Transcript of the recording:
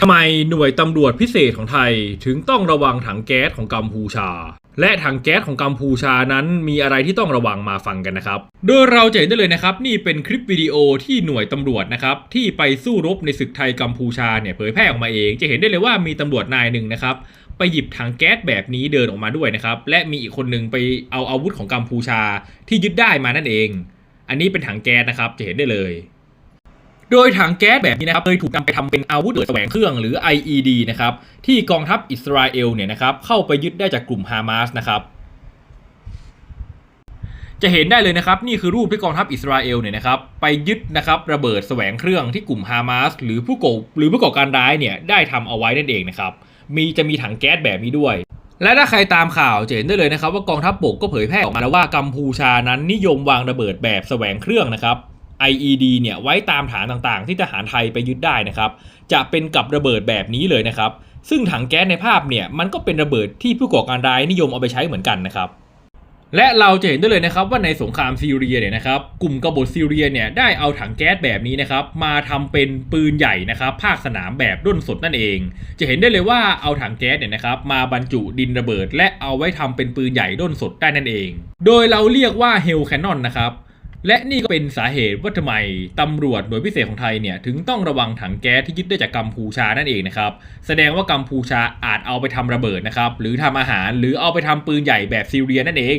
ทำไมหน่วยตำรวจพิเศษของไทยถึงต้องระวังถังแก๊สของกัมพูชา และถังแก๊สของกัมพูชานั้นมีอะไรที่ต้องระวังมาฟังกันนะครับ โดยเราจะเห็นได้เลยนะครับ นี่เป็นคลิปวิดีโอที่หน่วยตำรวจนะครับที่ไปสู้รบในศึกไทยกัมพูชาเนี่ยเผยแพร่ออกมาเอง จะเห็นได้เลยว่ามีตำรวจนายหนึ่งนะครับไปหยิบถังแก๊สแบบนี้เดินออกมาด้วยนะครับและมีอีกคนหนึ่งไปเอาอาวุธของกัมพูชาที่ยึดได้มานั่นเอง อันนี้เป็นถังแก๊สนะครับจะเห็นได้เลย โดยถังแก๊สแบบนี้นะครับเคยถูกนำไปทำเป็นอาวุธเกิดแสวงเครื่องหรือ IED นะครับที่กองทัพอิสราเอลเนี่ยนะครับเข้าไปยึดได้จากกลุ่มฮามาสนะครับจะเห็นได้เลยนะครับนี่คือรูปที่กองทัพอิสราเอลเนี่ยนะครับไปยึดนะครับระเบิดแสวงเครื่องที่กลุ่มฮามาสหรือผู้ก่อหรือผู้ก่อการร้ายเนี่ยได้ทำเอาไว้นั่นเองนะครับมีจะมีถังแก๊สแบบนี้ด้วย และถ้าใครตามข่าวจะเห็นได้เลยนะครับว่ากองทัพบกก็เผยแพร่ออกมาแล้วว่ากัมพูชานั้นนิยมวางระเบิดแบบแสวงเครื่องนะครับ IED เนี่ยไว้ตามฐานต่างๆ ที่ทหารไทยไปยึดได้นะครับจะเป็นกับระเบิดแบบนี้เลยนะครับ ซึ่งถังแก๊สในภาพเนี่ยมันก็เป็นระเบิดที่ผู้ก่อการร้ายนิยมเอาไปใช้เหมือนกันนะครับและเราจะเห็นได้เลยนะครับว่าในสงครามซีเรียเนี่ยนะครับกลุ่มกบฏซีเรียเนี่ยได้เอาถังแก๊สแบบนี้นะครับมาทำเป็นปืนใหญ่นะครับภาคสนามแบบด้นสดนั่นเอง จะเห็นได้เลยว่าเอาถังแก๊สเนี่ยนะครับมาบรรจุดินระเบิด และเอาไว้ทำเป็นปืนใหญ่ด้นสดได้นั่นเอง โดยเราเรียกว่าเฮลแคนนอนนะครับ และนี่ก็เป็นสาเหตุว่าทำไมตำรวจหน่วยพิเศษของไทยเนี่ยถึงต้องระวังถังแก๊สที่ยึดได้จากกัมพูชานั่นเองนะครับ แสดงว่ากัมพูชาอาจเอาไปทำระเบิดนะครับหรือทำอาหารหรือเอาไปทำปืนใหญ่แบบซีเรียนั่นเอง